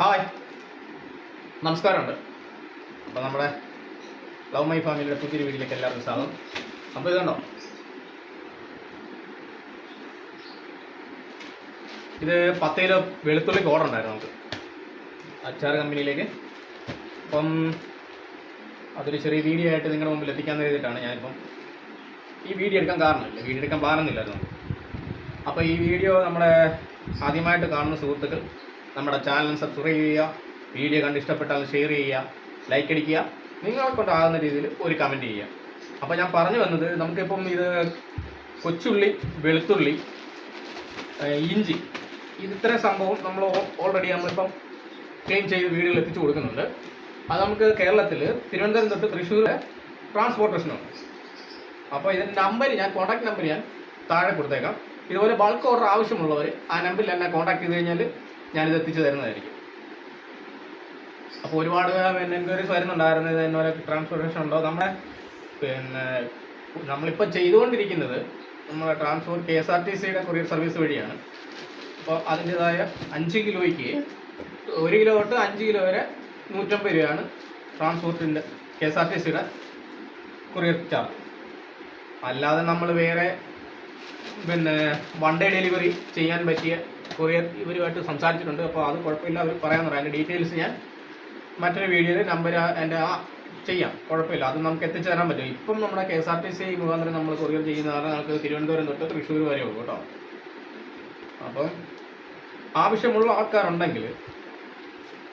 Hi. നമസ്കാരമുണ്ട്. അപ്പോൾ നമ്മുടെ ലവ് മൈ ഫാമിലിയുടെ പുതിയൊരു വീട്ടിലേക്ക് എല്ലാവർക്കും സ്വാഗതം. അപ്പോൾ ഇതുണ്ടോ? ഇത് പത്ത് കിലോ വെളുത്തുള്ളിക്ക് ഓർഡർ ഉണ്ടായിരുന്നു നമുക്ക്. അച്ചാർ കമ്പനിയിലേക്ക്. അപ്പം അതൊരു ചെറിയ വീഡിയോ ആയിട്ട് നിങ്ങളുടെ മുമ്പിൽ എത്തിക്കാൻ കരുതിയിട്ടാണ് ഞാനിപ്പം ഈ വീഡിയോ എടുക്കാൻ കാരണമില്ല. വീഡിയോ എടുക്കാൻ പാടുന്നില്ലായിരുന്നു. അപ്പോൾ ഈ വീഡിയോ നമ്മുടെ ആദ്യമായിട്ട് കാണുന്ന സുഹൃത്തുക്കൾ നമ്മുടെ ചാനൽ സബ്സ്ക്രൈബ് ചെയ്യുക വീഡിയോ കണ്ട് ഇഷ്ടപ്പെട്ടാൽ ഷെയർ ചെയ്യുക ലൈക്ക് അടിക്കുക നിങ്ങളെ കൊണ്ടാകുന്ന രീതിയിൽ ഒരു കമന്റ് ചെയ്യുക. അപ്പോൾ ഞാൻ പറഞ്ഞു വന്നത് നമുക്കിപ്പം ഇത് കൊച്ചുള്ളി വെളുത്തുള്ളി ഇഞ്ചി ഇത് ഇത്രയും സംഭവം നമ്മൾ ഓൾറെഡി നമ്മളിപ്പം ക്ലീൻ ചെയ്ത് വീടുകളിൽ എത്തിച്ചു കൊടുക്കുന്നുണ്ട്. അത് നമുക്ക് കേരളത്തിൽ തിരുവനന്തപുരം തൊട്ട് തൃശ്ശൂർ ട്രാൻസ്പോർട്ടേഷനുണ്ട് അപ്പോൾ ഇതിന്റെ നമ്പർ ഞാൻ കോൺടാക്ട് നമ്പർ ഞാൻ താഴെ കൊടുത്തേക്കാം. ഇതുപോലെ ബൾക്ക് ഓർഡർ ആവശ്യമുള്ളവർ ആ നമ്പറിൽ എന്നെ കോൺടാക്ട് ചെയ്ത് കഴിഞ്ഞാൽ ഞാനിത് എത്തിച്ചു തരുന്നതായിരിക്കും. അപ്പോൾ ഒരുപാട് എൻക്വയറീസ് വരുന്നുണ്ടായിരുന്നു. ഇത് എന്നോരെ ട്രാൻസ്പോർട്ടേഷൻ ഉണ്ടോ? നമ്മുടെ പിന്നെ നമ്മളിപ്പോൾ ചെയ്തുകൊണ്ടിരിക്കുന്നത് നമ്മുടെ transport K S R T സിയുടെ കൊറിയർ സർവീസ് വഴിയാണ്. അപ്പോൾ അതിന്റെതായ അഞ്ച് കിലോയ്ക്ക് ഒരു കിലോ തൊട്ട് അഞ്ച് കിലോ വരെ നൂറ്റമ്പത് രൂപയാണ് ട്രാൻസ്പോർട്ടിന്റെ കെ എസ് ആർ ടി സിയുടെ കൊറിയർ ചാർജ് അല്ലാതെ നമ്മൾ വേറെ പിന്നെ വൺ ഡേ ഡെലിവറി ചെയ്യാൻ പറ്റിയ കൊറിയർ ഇവരുമായിട്ട് സംസാരിച്ചിട്ടുണ്ട്. അപ്പോൾ അത് കുഴപ്പമില്ല. അവർ പറയാൻ അതിന്റെ ഡീറ്റെയിൽസ് ഞാൻ മറ്റൊരു വീഡിയോയിൽ നമ്പർ എന്റെ ആ ചെയ്യാം. കുഴപ്പമില്ല. അത് നമുക്ക് എത്തിച്ചു തരാൻ പറ്റും. ഇപ്പം നമ്മുടെ K S R T C മുഖാന്തരം നമ്മൾ കൊറിയർ ചെയ്യുന്ന കാരണം നമുക്ക് തിരുവനന്തപുരം തൊട്ട് തൃശ്ശൂർ വരെ ഉള്ളൂ കേട്ടോ. അപ്പം ആവശ്യമുള്ള ആൾക്കാരുണ്ടെങ്കിൽ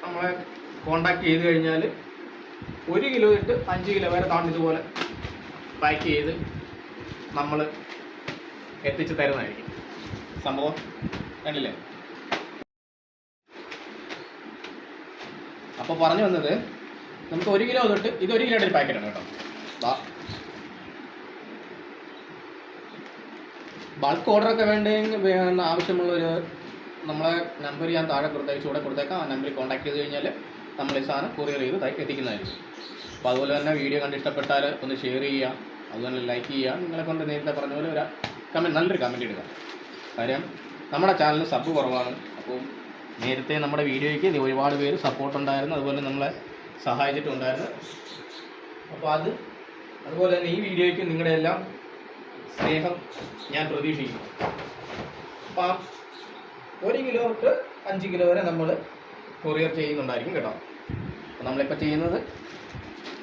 നമ്മളെ കോണ്ടാക്ട് ചെയ്ത് കഴിഞ്ഞാൽ ഒരു കിലോ ഇട്ട് അഞ്ച് കിലോ വരെ താണ്ട് ഇതുപോലെ പാക്ക് ചെയ്ത് നമ്മൾ എത്തിച്ച് തരുന്നതായിരിക്കും. സംഭവം കണ്ടില്ലേ? അപ്പോൾ പറഞ്ഞു വന്നത് നമുക്ക് ഒരു കിലോ തൊട്ട് ഇത് ഒരു കിലോയുടെ ഒരു പാക്കറ്റാണ് കേട്ടോ. ബൾക്ക് ഓർഡർ ഒക്കെ വേണ്ടെങ്കിൽ ആവശ്യമുള്ള ഒരു നമ്മളെ നമ്പർ ഞാൻ താഴെ കൊടുത്തേക്ക് ചൂടെ കൊടുത്തേക്കാം. ആ നമ്പറിൽ കോൺടാക്ട് ചെയ്ത് കഴിഞ്ഞാൽ നമ്മൾ ഈ സാധനം കൊറിയർ ചെയ്ത് എത്തിക്കുന്നതായിരിക്കും. അപ്പോൾ അതുപോലെ തന്നെ വീഡിയോ കണ്ട് ഇഷ്ടപ്പെട്ടാൽ ഒന്ന് ഷെയർ ചെയ്യുക. അതുപോലെ ലൈക്ക് ചെയ്യുക. നിങ്ങളെ കൊണ്ട് നേരത്തെ പറഞ്ഞ പോലെ ഒരു കമന്റ് നല്ലൊരു കമന്റ് ഇടുക. കാര്യം നമ്മുടെ ചാനലിന് സബ് കുറവാണ്. അപ്പോൾ നേരത്തെ നമ്മുടെ വീഡിയോയ്ക്ക് ഒരുപാട് പേര് സപ്പോർട്ട് ഉണ്ടായിരുന്നു. അതുപോലെ നമ്മളെ സഹായിച്ചിട്ടുണ്ടായിരുന്നു. അപ്പോൾ അത് അതുപോലെ തന്നെ ഈ വീഡിയോയ്ക്ക് നിങ്ങളുടെ എല്ലാം സ്നേഹം ഞാൻ പ്രതീക്ഷിക്കുന്നു. അപ്പോൾ ഒരു കിലോ തൊട്ട് അഞ്ച് കിലോ വരെ നമ്മൾ കൊറിയർ ചെയ്യുന്നുണ്ടായിരിക്കും കേട്ടോ. നമ്മളിപ്പോൾ ചെയ്യുന്നത്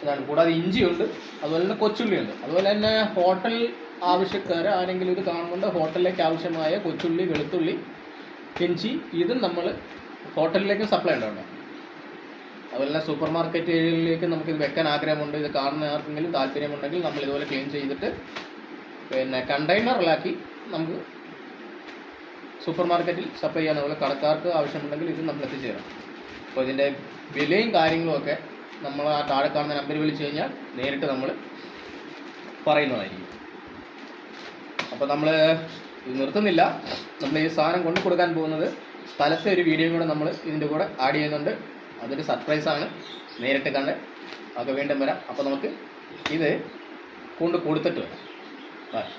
ഇതാണ്. കൂടാതെ ഇഞ്ചിയുണ്ട് അതുപോലെ തന്നെ കൊച്ചുള്ളിയുണ്ട്. അതുപോലെ തന്നെ ഹോട്ടൽ ആവശ്യക്കാർ ആരെങ്കിലും ഇത് കാണുന്നുണ്ട് ഹോട്ടലിലേക്ക് ആവശ്യമായ കൊച്ചുള്ളി വെളുത്തുള്ളി ഇഞ്ചി ഇതും നമ്മൾ ഹോട്ടലിലേക്ക് സപ്ലൈ ഉണ്ടാവണം അതുപോലെ സൂപ്പർ മാർക്കറ്റുകളിലേക്ക് നമുക്കിത് വെക്കാൻ ആഗ്രഹമുണ്ട്. ഇത് കാണുന്ന ആർക്കെങ്കിലും താല്പര്യമുണ്ടെങ്കിൽ നമ്മൾ ഇതുപോലെ ക്ലീൻ ചെയ്തിട്ട് പിന്നെ കണ്ടെയ്നറിലാക്കി നമുക്ക് സൂപ്പർ മാർക്കറ്റിൽ സപ്ലൈ ചെയ്യാൻ അതുപോലെ കടക്കാർക്ക് ആവശ്യമുണ്ടെങ്കിൽ ഇത് നമ്മൾ എത്തിച്ചേരാം അപ്പോൾ ഇതിന്റെ വിലയും കാര്യങ്ങളും ഒക്കെ നമ്മൾ ആ താഴെ കാണുന്ന നമ്പർ വിളിച്ചു കഴിഞ്ഞാൽ നേരിട്ട് നമ്മൾ പറയുന്നതായിരിക്കും. അപ്പോൾ നമ്മൾ നിർത്തുന്നില്ല. നമ്മൾ ഈ സാധനം കൊണ്ടു കൊടുക്കാൻ പോകുന്നത് സ്ഥലത്തെ ഒരു വീഡിയോയും കൂടെ നമ്മൾ ഇതിന്റെ കൂടെ ആഡ് ചെയ്യുന്നുണ്ട്. അതൊരു സർപ്രൈസാണ് നേരിട്ട് കണ്ട് അതൊക്കെ വീണ്ടും വരാം. അപ്പോൾ നമുക്ക് ഇത് കൊണ്ട് കൊടുത്തിട്ട് വരാം.